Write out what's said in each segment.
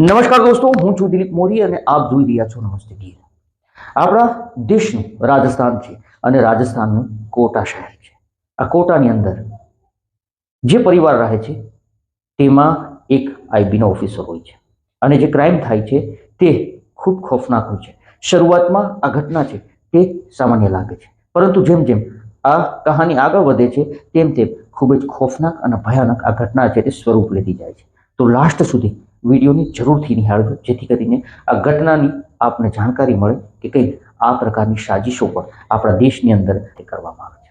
નમસ્કાર દોસ્તો, હું છું દિલીપ મોરી અને આપ જોઈ રહ્યા છો નમસ્તે ગીર. આપણા દેશનું રાજસ્થાન છે અને રાજસ્થાનનું કોટા શહેર છે. આ કોટાની અંદર જે પરિવાર રહે છે, તેમાં એક આઈબીનો ઓફિસર હોય છે. અને જે ક્રાઇમ થાય છે, તે ખૂબ ખોફનાક હોય છે. શરૂઆતમાં આ ઘટના છે, તે સામાન્ય લાગે છે. પરંતુ જેમ જેમ આ કહાની આગળ વધે છે, તેમ તેમ ખૂબ જ ખોફનાક અને ભયાનક આ ઘટના છે, તે સ્વરૂપ લેતી જાય છે. તો લાસ્ટ સુધી વિડીયોની જરૂરથી નિહાળજો. જેથી કરીને આ ઘટનાની આપને જાણકારી મળે કે કંઈ આ પ્રકારની સાજિશો પણ આપણા દેશની અંદર કરવામાં આવે છે.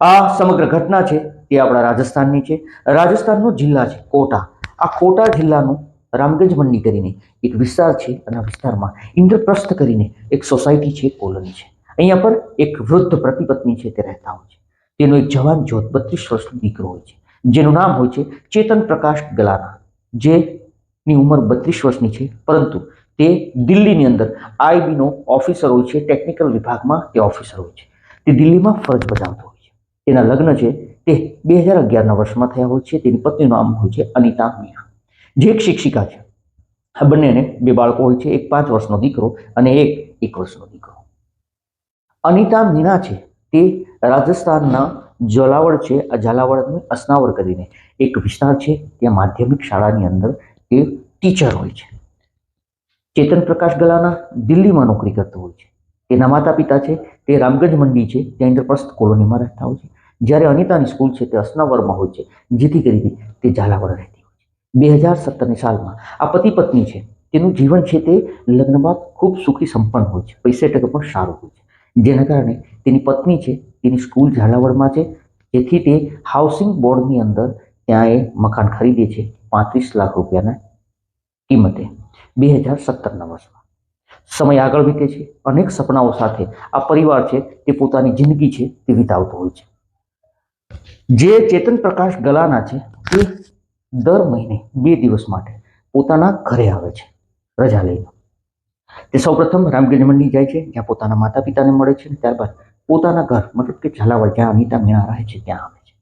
આ સમગ્ર ઘટના છે તે આપણા રાજસ્થાનની છે. રાજસ્થાનનો જિલ્લા છે કોટા. આ કોટા જિલ્લાનું રામગંજ મંડી કરીને એક વિસ્તાર છે અને વિસ્તારમાં ઇન્દ્રપ્રસ્થ કરીને એક સોસાયટી છે, કોલોની છે. અહીંયા પર એક વૃદ્ધ પ્રતિપત્ની છે તે રહેતા હોય છે. તેનો એક જવાન જોત બત્રીસ વર્ષનો દીકરો હોય છે. જેનું નામ હોય છે ચેતન પ્રકાશ ગલાના જેની ઉંમર બત્રીસ વર્ષની છે. પરંતુ તે દિલ્હીની અંદર આઈબીનો ઓફિસર હોય છે, ટેકનિકલ વિભાગમાં તે ઓફિસર હોય છે. તે દિલ્હીમાં ફરજ બજાવતો હોય છે. તેના લગ્ન છે તે બે હજાર અગિયારના વર્ષમાં થયા હોય છે. તેની પત્નીનું નામ હોય છે અનિતા મીણા. જે એક શિક્ષિકા છે. આ બંનેને બે બાળકો હોય છે. એક પાંચ વર્ષનો દીકરો અને એક એક વર્ષનો દીકરો. અનિતા મીણા છે તે રાજસ્થાનના ઝાલાવાડ છે, આ ઝાલાવાડની અસનાવર કરીને. એક વિસ્તાર છે, ત્યાં માધ્યમિક શાળાની અંદર એ ટીચર હોય છે. ચેતન પ્રકાશ ગલાના દિલ્હીમાં નોકરી કરતો હોય છે. તેના માતા પિતા છે, તે રામગંજ મંડી છે, ત્યાં ઇન્દ્રપ્રસ્થ કોલોનીમાં રહેતા હોય છે. જ્યારે અનિતાની સ્કૂલ છે, તે અસનાવરમાં હોય છે, જેથી કરીને તે ઝાલાવાડ રહેતી હોય છે. બે હજાર સત્તરની સાલમાં આ પતિ પત્ની છે, તેનું જીવન છે તે લગ્ન બાદ ખૂબ સુખી સંપન્ન હોય છે. પૈસે ટકે પણ સારું હોય છે. જેના કારણે તેની પત્ની છે, તેની સ્કૂલ ઝાલાવાડમાં છે, જેથી તે હાઉસિંગ બોર્ડની અંદર ત્યાં એ મકાન ખરીદે છે, પાંત્રીસ લાખ રૂપિયાના કિંમતે. બે હજાર સત્તરના વર્ષમાં. સમય આગળ વીતે છે, અનેક સપનાઓ સાથે આ પરિવાર છે, તે પોતાની જિંદગી છે, તે વિતાવતો હોય છે. જે ચેતન પ્રકાશ ગલાના છે, તે દર મહિને બે દિવસ માટે પોતાના ઘરે આવે છે, રજા લઈને. તે સૌપ્રથમ રામગંજ મંડી જાય છે, જ્યાં પોતાના માતા પિતાને મળે છે અને ત્યારબાદ પોતાના ઘર, મતલબ કે ઝાલાવાડ, જ્યાં અનિતા મીણા રહે છે, ત્યાં આવે છે.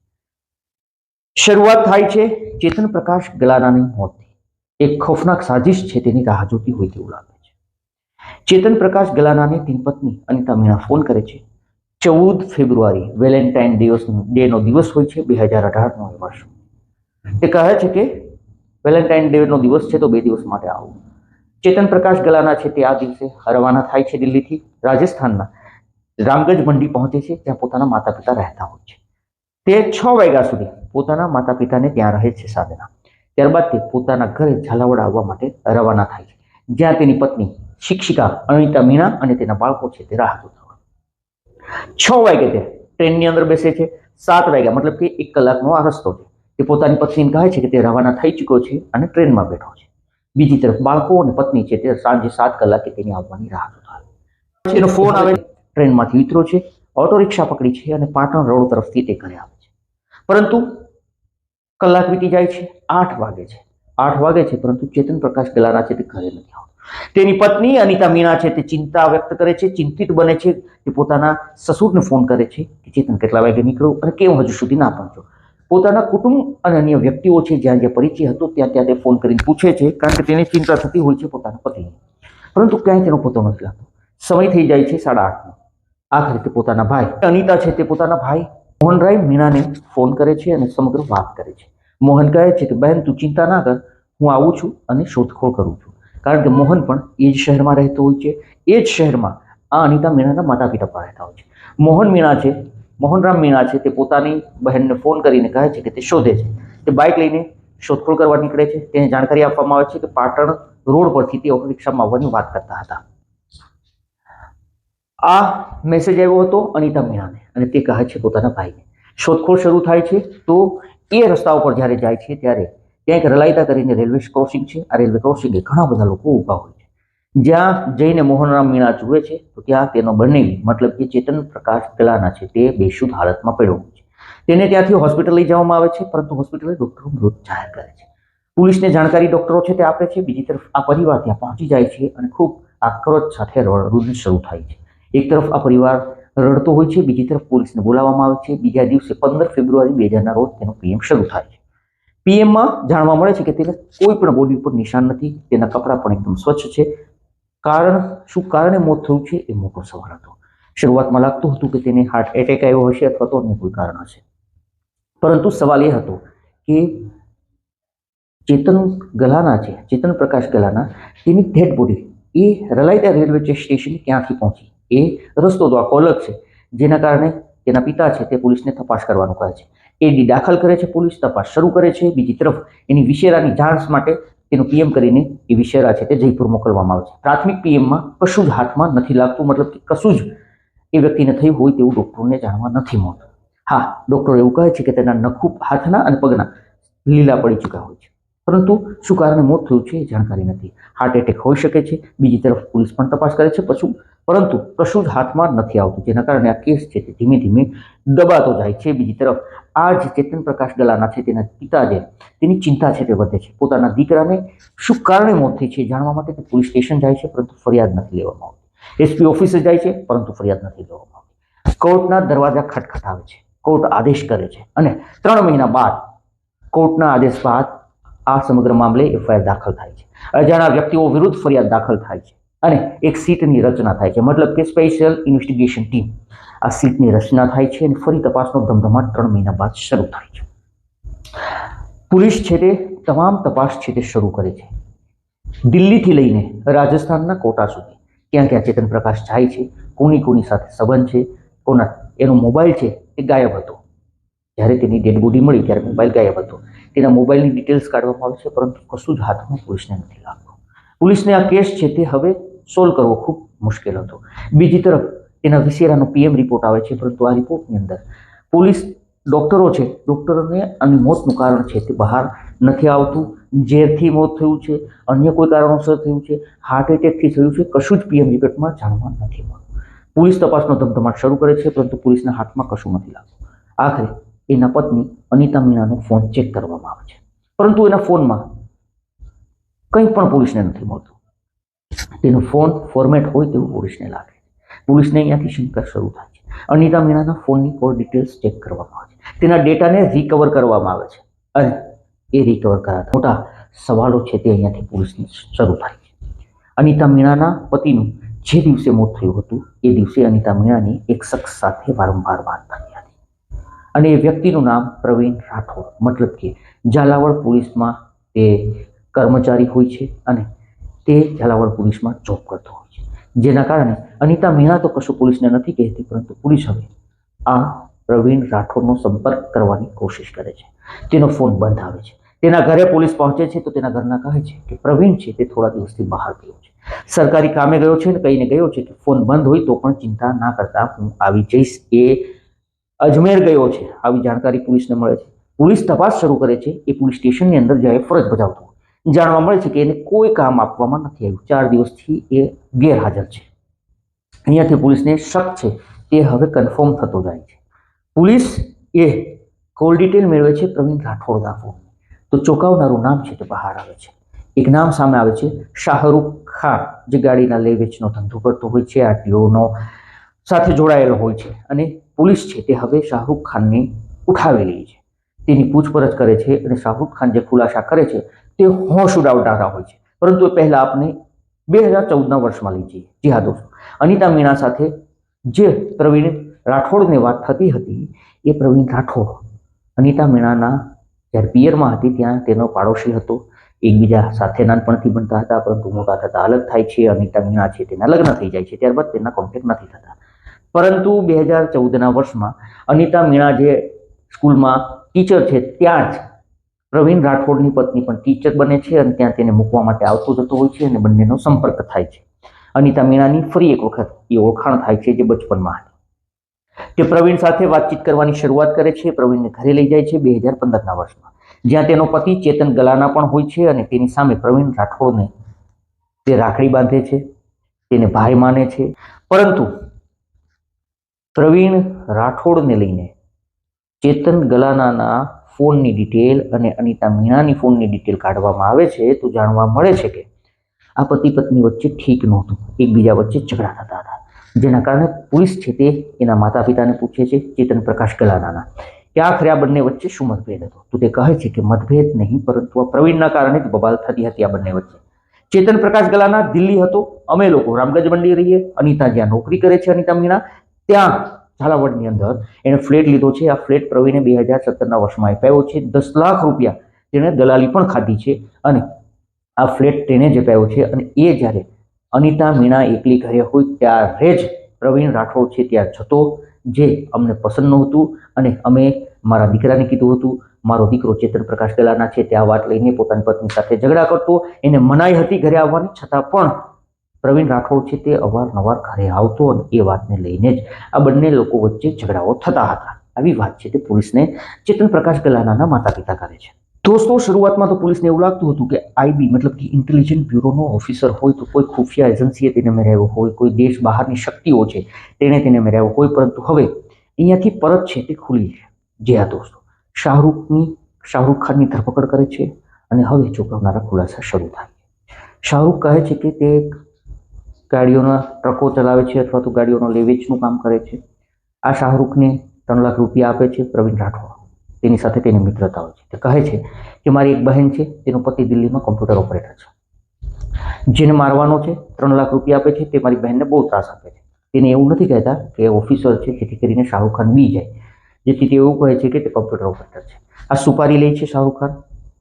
શરૂઆત થાય છે ચેતન પ્રકાશ ગલાનાની મોતથી. એક ખોફનાક સાજિશ છે તેની રાહ જોતી હોય તેવું લાગે છે. ચેતન પ્રકાશ ગલાનાની તેની પત્ની અનિતા મીણા ફોન કરે છે. ચૌદ ફેબ્રુઆરી, વેલેન્ટાઇન દિવસ ડેનો દિવસ હોય છે, બે હજાર અઢારનો વર્ષ. તે કહે છે કે વેલેન્ટાઇન ડેનો દિવસ છે તો બે દિવસ માટે આવું. ચેતન પ્રકાશ ગલાના છે તે આ દિવસે રવાના થાય છે દિલ્હીથી રાજસ્થાનના રામગંજ મંડી પહોંચે છે, ત્યાં પોતાના માતા પિતા રહેતા હોય છે. તે છ વાગ્યા સુધી પોતાના માતા પિતાને ત્યાં રહે છે સાધના. ત્યારબાદ તે પોતાના ઘરે ઝાલાવાડ આવવા માટે રવાના થાય છે. જ્યાં તેની પત્ની શિક્ષિકા અનિતા મીણા અને તેના બાળકો છે તે રાહ જોતા હોય છ વાગે તે ટ્રેનની અંદર બેસે છે. સાત વાગ્યા, મતલબ કે એક કલાકનો આ રસ્તો છે. તે પોતાની પત્નીને કહે છે કે તે રવાના થઈ ચૂક્યો છે અને ટ્રેનમાં બેઠો છે. બીજી તરફ બાળકો અને પત્ની છે તે સાંજે સાત કલાકે તેની આવવાની રાહ જોતા પછી એનો ફોન આવે ટ્રેનમાંથી ઉતરો છે. ઓટો રિક્ષા પકડી છે અને પાટણ રોડ તરફથી તે ઘરે આવે છે. પરંતુ કલાક વીતી જાય છે. આઠ વાગે છે. આઠ વાગે છે, પરંતુ ચેતન પ્રકાશ ગલાના છે તે ઘરે નથી આવતો. તેની પત્ની અનિતા મીણા છે તે ચિંતા વ્યક્ત કરે છે, ચિંતિત બને છે, તે પોતાના સસુરને ફોન કરે છે કે, ચેતન, કેટલા વાગે નીકળો અને કેમ હજુ સુધી ના પહોંચ્યો? પોતાના કુટુંબ અને અન્ય વ્યક્તિઓ છે, જ્યાં જ્યાં પરિચય હતો, ત્યાં ત્યાં તે ફોન કરીને પૂછે છે, કારણ કે તેને ચિંતા થતી હોય છે પોતાના પતિની પરંતુ ક્યાંય તેનો પોતો નથી લાગતો સમય થઈ જાય છે સાડા આઠનો આખરે તે પોતાના ભાઈ, અનિતા છે તે પોતાના ભાઈ, મોહનરાય મીણાને ફોન કરે છે અને સમગ્ર વાત કરે છે. મોહન કહે છે કે, બહેન, તું ચિંતા ના કર, હું આવું છું અને શોધખોળ કરું છું. કારણ કે મોહન પણ એ જ શહેરમાં રહેતો હોય છે. એ જ શહેરમાં આ અનિતા મીણાના માતા પિતા પણ રહેતા હોય છે. મોહન મીણા છે મોહનરામ મીણા છે તે પોતાની બહેનને ફોન કરીને કહે છે કે તે શોધે છે. તે બાઇક લઈને શોધખોળ કરવા નીકળે છે. તેને જાણકારી આપવામાં આવે છે કે પાટણ રોડ પરથી તે ઓટો રિક્ષામાં આવવાની વાત કરતા હતા. આ મેસેજ આવ્યો હતો અનિતા મીણાને અને તે કહે છે પોતાના ભાઈને, શોધખોળ શરૂ થાય છે તો એ રસ્તા ઉપર જ્યારે જાય છે ત્યારે ત્યાં એક રલાયતા કરીને રેલવે ક્રોસિંગ છે. આ રેલવે ક્રોસિંગે ઘણા બધા લોકો ઊભા હોય જ્યાં જઈને મોહનરામ મીણા જુએ છે, તો ત્યાં તેનો બંને, મતલબ કે ચેતન પ્રકાશ પેલાના છે, તે બેશુદ્ધ હાલતમાં પડ્યો છે. તેને ત્યાંથી હોસ્પિટલ લઈ જવામાં આવે છે, પરંતુ હોસ્પિટલે ડોક્ટરો મૃત જાહેર કરે છે. પોલીસને જાણકારી ડોક્ટરો છે તે આપે છે, બીજી તરફ આ પરિવાર ત્યાં પહોંચી જાય છે અને ખૂબ આક્રોશ સાથે રુદન શરૂ થાય છે. એક તરફ આ પરિવાર રડતો હોય છે, બીજી તરફ પોલીસને બોલાવવામાં આવે છે. બીજા દિવસે પંદર ફેબ્રુઆરી બે હજારના રોજ તેનો પીએમ શરૂ થાય છે. પીએમમાં જાણવા મળે છે કે તેને કોઈ પણ બોડી ઉપર નિશાન નથી, તેના કપડાં પણ એકદમ સ્વચ્છ છે કારણ શું? કારણે મોત થયું છે એ મોટો સવાલ હતો. શરૂઆતમાં લાગતું હતું કે તેને હાર્ટ એટેક આવ્યો હશે અથવા તો અન્ય કોઈ કારણ હશે. પરંતુ સવાલ એ હતો કે ચેતન ગલાના છે, ચેતન પ્રકાશ ગલાના, તેની ડેડ બોડી એ રલાયતા રેલવે સ્ટેશન ક્યાંથી પહોંચી? એ રસ્તો તો આખો અલગ છે. જેના કારણે તેના પિતા છે તે પોલીસને તપાસ કરવાનું કહે છે. એડી દાખલ કરે છે પોલીસ, તપાસ શરૂ કરે છે. બીજી તરફ એની વિશેરાની જાણ માટે તેનું પીએમ કરીને એ વિશેરા છે તે જયપુર મોકલવામાં આવે છે. પ્રાથમિક પીએમમાં કશું જ હાથમાં નથી લાગતું, મતલબ કે કશું જ એ વ્યક્તિને થયું હોય તેવું ડૉક્ટરને જાણવા નથી મળતું. હા, ડૉક્ટર એવું કહે છે કે તેના નખું હાથના અને પગના લીલા પડી ચૂક્યા હોય છે. પરંતુ શું કારણે મોત થયું છે એ જાણકારી નથી. હાર્ટ એટેક હોઈ શકે છે, બીજી તરફ પોલીસ પણ તપાસ કરે છે પછી પરંતુ કશું જ હાથમાં નથી આવતું, જેના કારણે આ કેસ છે તે ધીમે ધીમે દબાતો જાય છે. બીજી તરફ, આ જે ચેતન પ્રકાશ ગલાના છે તેના પિતા જે, તેની ચિંતા છે તે વધે છે. પોતાના દીકરાને શું કારણે મોત થઈ છે જાણવા માટે તે પોલીસ સ્ટેશન જાય છે, પરંતુ ફરિયાદ નથી લેવામાં આવતી. એસપી ઓફિસે જાય છે, પરંતુ ફરિયાદ નથી લેવામાં આવતી. કોર્ટના દરવાજા ખટખટાવે છે. કોર્ટ આદેશ કરે છે અને ત્રણ મહિના બાદ કોર્ટના આદેશ બાદ આ સમગ્ર મામલે એફઆઈઆર દાખલ થાય છે. અજાણા વ્યક્તિઓ વિરુદ્ધ ફરિયાદ દાખલ થાય છે. અને એક સીટની રચના થાય છે. મતલબ કે સ્પેશિયલ ઇન્વેસ્ટિગેશન ટીમ આ સીટની રચના થાય છે અને ફરી તપાસનો ધમધમાટ ત્રણ મહિના બાદ શરૂ થાય છે. પોલીસ છે તે તમામ તપાસ છે તે શરૂ કરે છે. દિલ્હીથી લઈને રાજસ્થાનના કોટા સુધી ક્યાં ક્યાં ચેતન પ્રકાશ જાય છે, કોની કોની સાથે સંબંધ છે, કોના, એનો મોબાઈલ છે એ ગાયબ હતો. જ્યારે તેની ડેડ મળી ત્યારે મોબાઈલ ગાયબ હતો. તેના મોબાઈલની ડિટેલ્સ કાઢવામાં આવે છે પરંતુ કશું જ હાથમાં પોલીસને નથી લાગતું. પોલીસને આ કેસ છે તે હવે સોલ્વ કરવો ખૂબ મુશ્કેલ હતો. બીજી તરફ તેના વિશેરાનો પીએમ રિપોર્ટ આવે છે, પરંતુ આ રિપોર્ટની અંદર પોલીસ ડૉક્ટરો છે, ડૉક્ટરોને અને મોતનું કારણ છે તે બહાર નથી આવતું. ઝેરથી મોત થયું છે, અન્ય કોઈ કારણોસર થયું છે હાર્ટ એટેકથી થયું છે, કશું જ પીએમ રિપોર્ટમાં જાણવા નથી મળતું. પોલીસ તપાસનો ધમધમાટ શરૂ કરે છે, પરંતુ પોલીસના હાથમાં કશું નથી લાગતું. આખરે એના પત્ની અનિતા મીણાનો ફોન ચેક કરવામાં આવે છે. પરંતુ એના ફોનમાં કંઈ પણ પોલીસને નથી મળતું. તેનો ફોન ફોર્મેટ હોય તેવું પોલીસને લાગે છે. પોલીસને અહીંયાથી શંકર શરૂ થાય છે. અનિતા મીણાના ફોનની કોલ ડિટેલ્સ ચેક કરવામાં આવે છે. તેના ડેટાને રિકવર કરવામાં આવે છે. અને એ રિકવર કરાતા મોટા સવાલો છે તે અહીંયાથી પોલીસને શરૂ થાય છે. અનિતા મીણાના પતિનું જે દિવસે મોત થયું હતું, એ દિવસે અનિતા મીણાની એક શખ્સ સાથે વારંવાર વાત થતી અને એ વ્યક્તિનું નામ પ્રવીણ રાઠોડ, મતલબ કે ઝાલાવાડ પોલીસમાં તે કર્મચારી હોય છે અને તે ઝાલાવાડ પોલીસમાં જોબ કરતો હોય છે. જેના કારણે અનિતા મીણા તો કશું પોલીસને નથી કહેતી, પરંતુ પોલીસ હવે આ પ્રવીણ રાઠોડનો સંપર્ક કરવાની કોશિશ કરે છે. તેનો ફોન બંધ આવે છે. તેના ઘરે પોલીસ પહોંચે છે તો તેના ઘરના કહે છે કે પ્રવીણ છે તે થોડા દિવસથી બહાર ગયો છે. સરકારી કામે ગયો છે ને કહીને ગયો છે કે ફોન બંધ હોય તો પણ ચિંતા ના કરતા હું આવી જઈશ. એ અજમેર ગયો છે. આવી જાણકારી પોલીસને મળે છે. પોલીસ તપાસ શરૂ કરે છે. એ પોલીસ સ્ટેશનની અંદર જ્યારે ફરજ બજાવતો જાણવા મળે છે કે એને કોઈ કામ આપવામાં નથી આવ્યું. ચાર દિવસથી એ ગેરહાજર છે. અહીંયાથી પોલીસને શક છે તે હવે કન્ફર્મ થતો જાય છે. પોલીસ એ કોલ ડિટેલ મેળવે છે પ્રવીણ રાઠોડ દાફો તો ચોંકાવનારું નામ છે તે બહાર આવે છે. એક નામ સામે આવે છે, શાહરૂખ ખાન, જે ગાડીના લે વેચનો ધંધો કરતો હોય છે, આરટીઓનો સાથે જોડાયેલો હોય છે. અને પોલીસ છે તે હવે શાહરૂખ ખાનને ઉઠાવેલી છે. તેની પૂછપરછ કરે છે અને શાહરૂખ ખાન જે ખુલાસા કરે છે તે હોશ ઉડાવનારા હોય છે. પરંતુ એ પહેલાં આપણે બે હજાર ચૌદના વર્ષમાં લઈ જઈએ. જી હા દોસ્તો. અનિતા મીણા સાથે જે પ્રવીણ રાઠોડને વાત થતી હતી, એ પ્રવીણ રાઠોડ અનિતા મીણાના જ્યારે પિયરમાં હતી. ત્યાં તેનો પાડોશી હતો. એકબીજા સાથે નાનપણથી ભણતા હતા, પરંતુ મોટા થતા અલગ થાય છે. અનિતા મીણા છે તેના લગ્ન થઈ જાય છે. ત્યારબાદ તેના કોન્ટેક્ટ નથી થતા. પરંતુ બે હજાર ચૌદના વર્ષમાં અનિતા મીણા જે સ્કૂલમાં ટીચર છે ત્યાં જ પ્રવીણ રાઠોડની પત્ની પણ ટીચર બને છે અને ત્યાં તેને મૂકવા માટે આવતો જતો હોય છે અને બંનેનો સંપર્ક થાય છે. અનિતા મીણાની ફરી એક વખત એ ઓળખાણ થાય છે જે બચપનમાં હતી. તે પ્રવીણ સાથે વાતચીત કરવાની શરૂઆત કરે છે. પ્રવીણને ઘરે લઈ જાય છે બે હજાર પંદરના વર્ષમાં. જ્યાં તેનો પતિ ચેતન ગલાના પણ હોય છે અને તેની સામે પ્રવીણ રાઠોડને તે રાખડી બાંધે છે. તેને ભાઈ માને છે. પરંતુ પ્રવીણ રાઠોડને લઈને ચેતન ગલાનાના ફોનની ડિટેલ અને અનિતા મીણાની ફોનની ડિટેલ કાઢવામાં આવે છે તો જાણવા મળે છે કે આ પતિ પત્ની વચ્ચે ઠીક નહોતું. એકબીજા વચ્ચે ઝઘડા થતા હતા. જેના કારણે પોલીસ છે તે એના માતા પિતાને પૂછે છે, ચેતન પ્રકાશ ગલાનાના કે આખરે આ બંને વચ્ચે શું મતભેદ હતો? તો તે કહે છે કે, મતભેદ નહીં, પરંતુ આ પ્રવીણના કારણે જ બબાલ થતી હતી આ બંને વચ્ચે. ચેતન પ્રકાશ ગલાના દિલ્હી હતો. અમે લોકો રામગંજ મંડી રહીએ. અનિતા જ્યાં નોકરી કરે છે, અનિતા મીણા, ત્યાં ઝાલાવાડની અંદર એણે ફ્લેટ લીધો છે. આ ફ્લેટ પ્રવીણે બે હજાર સત્તરના વર્ષમાં અપાયો છે. દસ લાખ રૂપિયા તેણે દલાલી પણ ખાધી છે અને આ ફ્લેટ તેને જ અપાયો છે અને એ જ્યારે અનિતા મીણા એકલી ઘરે હોય ત્યારે જ પ્રવીણ રાઠોડ છે ત્યાં જતો, જે અમને પસંદ નહોતું અને અમે મારા દીકરાને કીધું હતું, મારો દીકરો ચેતન પ્રકાશ ગલાના છે. ત્યાં વાત લઈને પોતાની પત્ની સાથે ઝઘડા કરતો. એને મનાઈ હતી ઘરે આવવાની, છતાં પણ પ્રવીણ રાઠોડ છે તે અવારનવાર ઘરે આવતો અને એ વાતને લઈને જ આ બંને લોકો વચ્ચે ઝઘડાઓ થતા હતા. આવી વાત છે તે પોલીસને ચેતન પ્રકાશ ગલાનાના માતા પિતા કરે છે. દોસ્તો, શરૂઆતમાં તો પોલીસને એવું લાગતું હતું કે આઈબી મતલબ કે ઇન્ટેલિજન્ટ બ્યુરોનો ઓફિસર હોય તો કોઈ ખુફિયા એજન્સીએ તેને મેળવ્યો હોય, કોઈ દેશ બહારની શક્તિઓ છે તેણે તેને મેળવ્યો હોય, પરંતુ હવે અહીંયાથી પરત છે તે ખુલી છે. જે આ દોસ્તો શાહરૂખની, શાહરૂખ ખાનની ધરપકડ કરે છે અને હવે ચોંકાવનારા ખુલાસા શરૂ થાય છે. શાહરૂખ કહે છે કે તે એક ગાડીઓના ટ્રકો ચલાવે છે અથવા તો ગાડીઓનો લેવેચનું કામ કરે છે. આ શાહરૂખને ત્રણ લાખ રૂપિયા આપે છે પ્રવીણ રાઠોડ. તેની સાથે તેની મિત્રતા હોય છે. તે કહે છે કે મારી એક બહેન છે, તેનો પતિ દિલ્હીમાં કોમ્પ્યુટર ઓપરેટર છે. જેને મારવાનો છે, ત્રણ લાખ રૂપિયા આપે છે, તે મારી બહેનને બહુ ત્રાસ આપે છે. તેને એવું નથી કહેતા કે ઓફિસર છે, જેથી કરીને શાહરૂખ ખાન બી જાય. જેથી તે એવું કહે છે કે તે કોમ્પ્યુટર ઓપરેટર છે. આ સુપારી લે છે શાહરૂખ ખાન.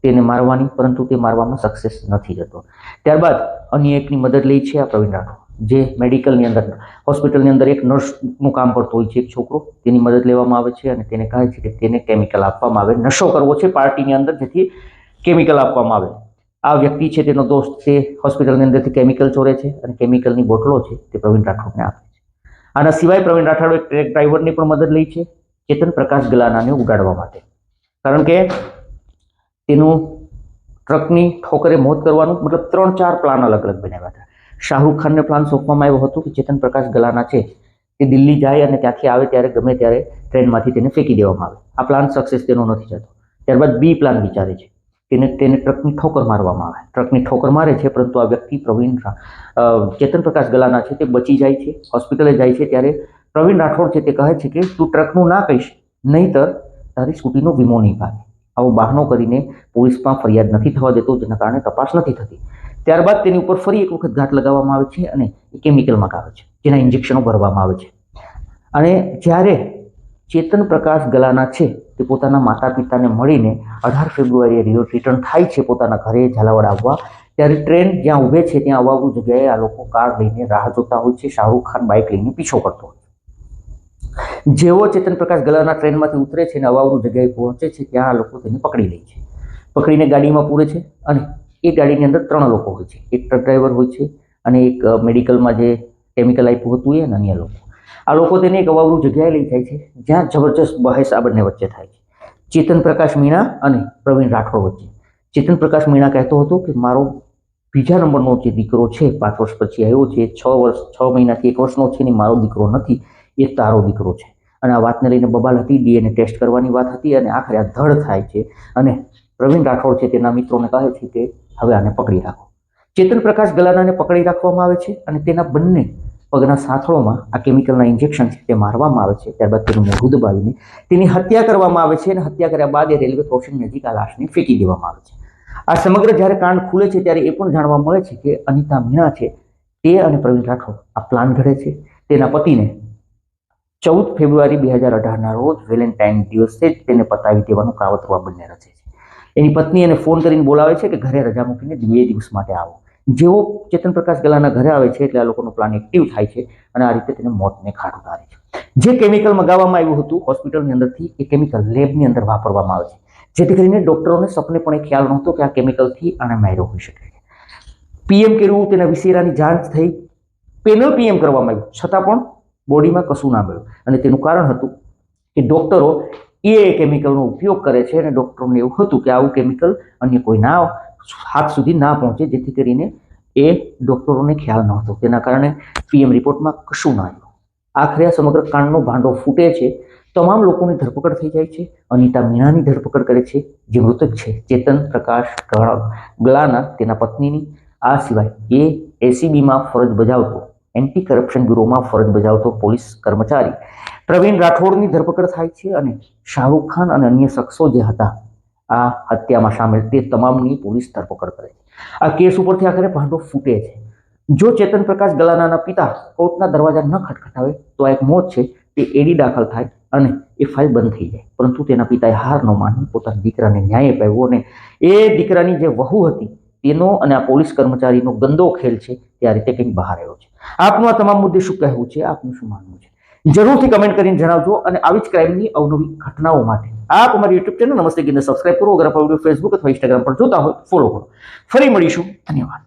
તેને મારવાની, પરંતુ તે મારવામાં સક્સેસ નથી જતો ત્યારબાદ અન્ય એકની મદદ લઈ છે આ પ્રવીણ રાઠોડ, જે મેડિકલની અંદર, હોસ્પિટલની અંદર એક નર્સનું કામ કરતો હોય છે, એક છોકરો. તેની મદદ લેવામાં આવે છે અને તેને કહે છે કે તેને કેમિકલ આપવામાં આવે. નશો કરવો છે પાર્ટીની અંદર, જેથી કેમિકલ આપવામાં આવે. આ વ્યક્તિ છે, તેનો દોસ્ત તે હોસ્પિટલની અંદરથી કેમિકલ ચોરે છે અને કેમિકલની બોટલો છે તે પ્રવીણ રાઠોડને આપે છે. આના સિવાય પ્રવીણ રાઠોડ એક ટ્રેક ડ્રાઈવરની પણ મદદ લઈ છે, ચેતન પ્રકાશ ગલાનાને ઉગાડવા માટે. કારણ કે તેનું ટ્રકની ઠોકરે મોત કરવાનું મતલબ ત્રણ ચાર પ્લાન અલગ અલગ બનાવ્યા હતા. શાહરૂખ ખાનને પ્લાન સોંપવામાં આવ્યો હતો કે ચેતન પ્રકાશ ગલાના છે તે દિલ્હી જાય અને ત્યાંથી આવે ત્યારે ગમે ત્યારે ટ્રેનમાંથી તેને ફેંકી દેવામાં આવે. આ પ્લાન સક્સેસ તેનો નથી જતો ત્યારબાદ બી પ્લાન વિચારે છે. તેને તેને ટ્રકની ઠોકર મારવામાં આવે. ટ્રકની ઠોકર મારે છે, પરંતુ આ વ્યક્તિ પ્રવીણ ચેતન પ્રકાશ ગલાના છે તે બચી જાય છે હોસ્પિટલે જાય છે ત્યારે પ્રવીણ રાઠોડ છે તે કહે છે કે તું ટ્રકનું ના કહીશ, નહીતર તારી સ્કૂટીનો વીમો નહીં ભાગે આવો બહાનો કરીને પોલીસમાં ફરિયાદ નથી થવા દેતો, જેના કારણે તપાસ નથી થતી. ત્યારબાદ તેની ઉપર ફરી એક વખત ઘાટ લગાવવામાં આવે છે અને એ કેમિકલમાં મગાવે છે, જેના ઇન્જેક્શનો ભરવામાં આવે છે. અને જ્યારે ચેતન પ્રકાશ ગલાના છે, તે પોતાના માતા પિતાને મળીને અઢાર ફેબ્રુઆરીએ રિટર્ન થાય છે પોતાના ઘરે ઝાલાવાડ આવવા, ત્યારે ટ્રેન જ્યાં ઊભે છે ત્યાં અવાવરું જગ્યાએ આ લોકો કાર લઈને રાહ જોતા હોય છે, શાહરૂખ ખાન બાઇક લઈને પીછો કરતો હોય છે. જેવો ચેતન પ્રકાશ ગલાના ટ્રેનમાંથી ઉતરે છે અને અવાવરું જગ્યાએ પહોંચે છે, ત્યાં આ લોકો તેને પકડી લે છે. પકડીને ગાડીમાં પૂરે છે અને એ ગાડીની અંદર ત્રણ લોકો હોય છે. એક ટ્રક ડ્રાઈવર હોય છે અને એક મેડિકલમાં જે કેમિકલ આપ્યું હતું એ અને અન્ય લોકો. આ લોકો તેને એક અવાવરું જગ્યાએ લઈ જાય છે, જ્યાં જબરજસ્ત બહેસ આ બંને વચ્ચે થાય છે. ચેતન પ્રકાશ મીણા અને પ્રવીણ રાઠોડ વચ્ચે. ચેતન પ્રકાશ મીણા કહેતો હતો કે, મારો બીજા નંબરનો જે દીકરો છે, પાંચ વર્ષ પછી આવ્યો છે, છ વર્ષ, છ મહિનાથી એક વર્ષનો છે ને મારો દીકરો નથી, એ તારો દીકરો છે. અને આ વાતને લઈને બબાલ હતી, ડીએનએ ટેસ્ટ કરવાની વાત હતી અને આખરે આ ધડ થાય છે. અને પ્રવીણ રાઠોડ છે તેના મિત્રોને કહે છે કે હવે આને પકડી રાખો. ચેતન પ્રકાશ ગલાનાને પકડી રાખવામાં આવે છે અને તેના બંને પગના સાથળોમાં આ કેમિકલના ઇન્જેક્શન છે તે મારવામાં આવે છે. ત્યારબાદ તેનું મોઢું દબાવીને તેની હત્યા કરવામાં આવે છે અને હત્યા કર્યા બાદ એ રેલવે ક્રોસિંગ નજીક આ લાશને ફેંકી દેવામાં આવે છે. આ સમગ્ર જ્યારે કાંડ ખુલે છે ત્યારે એ પણ જાણવા મળે છે કે અનિતા મીણા છે તે અને પ્રવીણ રાઠોડ આ પ્લાન ઘડે છે. તેના પતિને ચૌદ ફેબ્રુઆરી બે હજાર અઢારના રોજ વેલેન્ટાઇન દિવસે જ તેને પતાવી દેવાનું કાવતરવા બંને રચે છે. એની પત્ની એને ફોન કરીને બોલાવે છે કે ઘરે રજા મૂકીને બે દિવસ માટે આવો. જેવો ચેતન પ્રકાશ ગલાના ઘરે આવે છે એટલે આ લોકોનો પ્લાન એક્ટિવ થાય છે અને આ રીતે તેને મોતને ખાટ ઉતારે છે. જે કેમિકલ મગાવવામાં આવ્યું હતું, હોસ્પિટલની અંદરથી એ કેમિકલ લેબની અંદર વાપરવામાં આવે છે. જેથી કરીને ડોક્ટરોને સપને પણ એ ખ્યાલ નહોતો કે આ કેમિકલથી આને માર્યો હોઈ શકે છે. પીએમ કર્યું તેના વિશેરાની જાણ થઈ. પેનલ પીએમ કરવામાં આવ્યું. છતાં પણ બોડીમાં કશું ના મળ્યું. અને તેનું કારણ હતું કે ડૉક્ટરો એ કેમિકલનો ઉપયોગ કરે છે અને ડૉક્ટરોને એવું હતું કે આવું કેમિકલ અન્ય કોઈ ના હાથ સુધી ના પહોંચે, જેથી કરીને એ ડૉક્ટરોને ખ્યાલ નહોતો તેના કારણે પીએમ રિપોર્ટમાં કશું ના આવ્યું. આખરે આ સમગ્ર કાંડનો ભાંડો ફૂટે છે. તમામ લોકોની ધરપકડ થઈ જાય છે. અનિતા મીણાની ધરપકડ કરે છે. જે મૃતક છે. ચેતન પ્રકાશ ગળાના તેના પત્નીની. આ સિવાય એ એસીબીમાં ફરજ બજાવતો એન્ટી કરપ્શન બ્યુરોમાં ફરજ બજાવતો પોલીસ કર્મચારી. પ્રવીણ રાઠોડની ધરપકડ થાય છે અને શાહરૂખ ખાન અને અન્ય શખ્સો જે હતા, આ હત્યામાં સામેલ તે તમામની પોલીસ ધરપકડ કરે છે. આ કેસ ઉપરથી આખરે ભાંડો ફૂટે છે. જો ચેતન પ્રકાશ ગલાનાના પિતા કોર્ટના દરવાજા ન ખટખટાવે, તો આ એક મોત છે. તે એડી દાખલ થાય અને એ ફાઇલ બંધ થઈ જાય. પરંતુ તેના પિતાએ હાર ન માની પોતાના દીકરાને ન્યાય અપાવ્યો અને એ દીકરાની જે વહુ હતી તેનો અને આ પોલીસ કર્મચારીનો ગંદો ખેલ છે તે રીતે કંઈક બહાર આવ્યો છે. આપનું આ તમામ મુદ્દે શું કહેવું છે? આપનું શું માનવું છે? જરૂરથી કમેન્ટ કરીને જણાવજો અને આવી જ ક્રાઇમની અવનવી ઘટનાઓ માટે. આપ અમારી યુટ્યુબ ચેનલ નમસ્તે ગીને સબસ્ક્રાઇબ કરો. અગર આપ વીડિયો ફેસબુક અથવા ઇન્સ્ટાગ્રામ પર જોતા હોય ફોલો કરો. ફરી મળીશું. ધન્યવાદ.